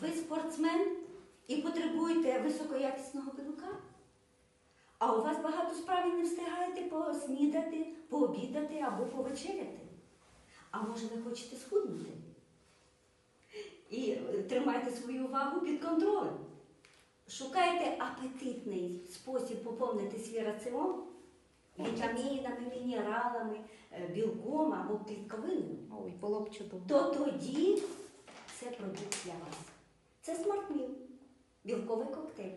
ви спортсмен і потребуєте високоякісного білка, а у вас багато справ і не встигаєте поснідати, пообідати або повечеряти. А може ви хочете схуднути? І тримайте свою увагу під контролем. Шукайте апетитний спосіб поповнити свій раціон вітамінами, мінералами, е, білком або клітковинами Ой, було б чудово. то тоді це продукт для вас. Це смартміл, білковий коктейль.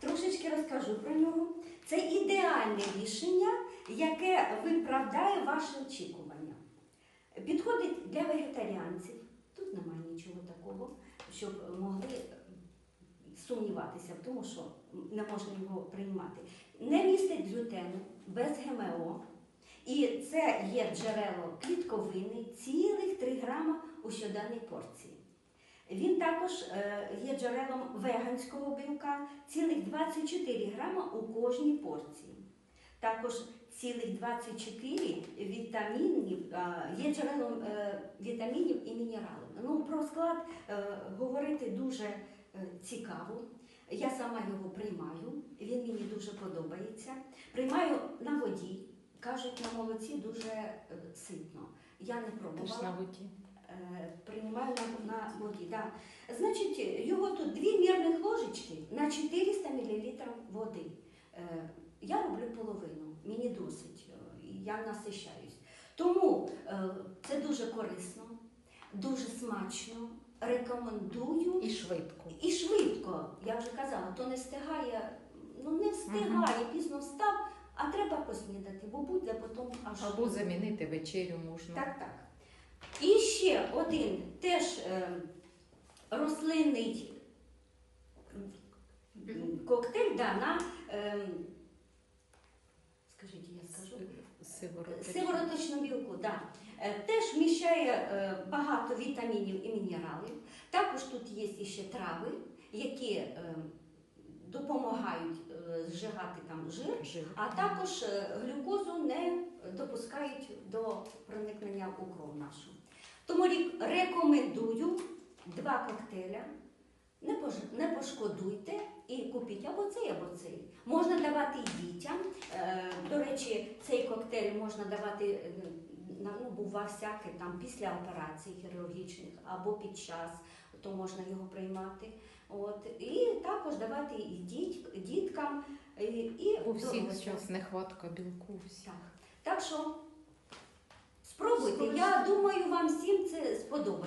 Трошечки розкажу про нього. Це ідеальне рішення, яке виправдає ваші очікування. Підходить для вегетаріанців. Тут немає нічого такого, щоб могли сумніватися в тому, що не можна його приймати. Не містить глютену, без ГМО. І це є джерело клітковини цілих 3 грама у щоденній порції. Він також е, є джерелом веганського білка, цілих 24 грама у кожній порції. Також цілих 24 вітамінів е, є джерелом е, вітамінів і мінералів. Ну, про склад говорити дуже цікаво. Я сама його приймаю, він мені дуже подобається. Приймаю на воді. Кажуть, на молоці дуже ситно. Я не Теж на пробувала. воді. Е, Приймаю на, на воді. Да. Значить, його тут дві мірних ложечки на 400 мл води. Е, Я роблю половину, мені досить, е, я насищаюсь. Тому е, це дуже корисно, дуже смачно. Рекомендую І швидко. і швидко, я вже казала, то не встигає, ну не встигає, пізно встав, а треба поснідати, бо буде потім аж. Або замінити вечерю можна. Так, так. Ще один теж е, рослинний коктейль да, на, е, скажіть, я скажу. Сивороточну білку, да. Е, Теж вміщає багато вітамінів і мінералів. Також тут є іще трави, які допомагають зжигати там жир, Жир. а також глюкозу не допускають до проникнення у кров нашу. Рекомендую два коктейля. Не, пож- не пошкодуйте і купіть або цей, або цей. Можна давати і дітям. Е, до речі, цей коктейль можна давати е, ну, бува всяке там після операцій хірургічних або під час, то можна його приймати. От і також давати і діть, діткам, і, і У всіх зараз нехватка білку. всі. Так. Так що Спробуйте. Я думаю, вам всім це сподобається.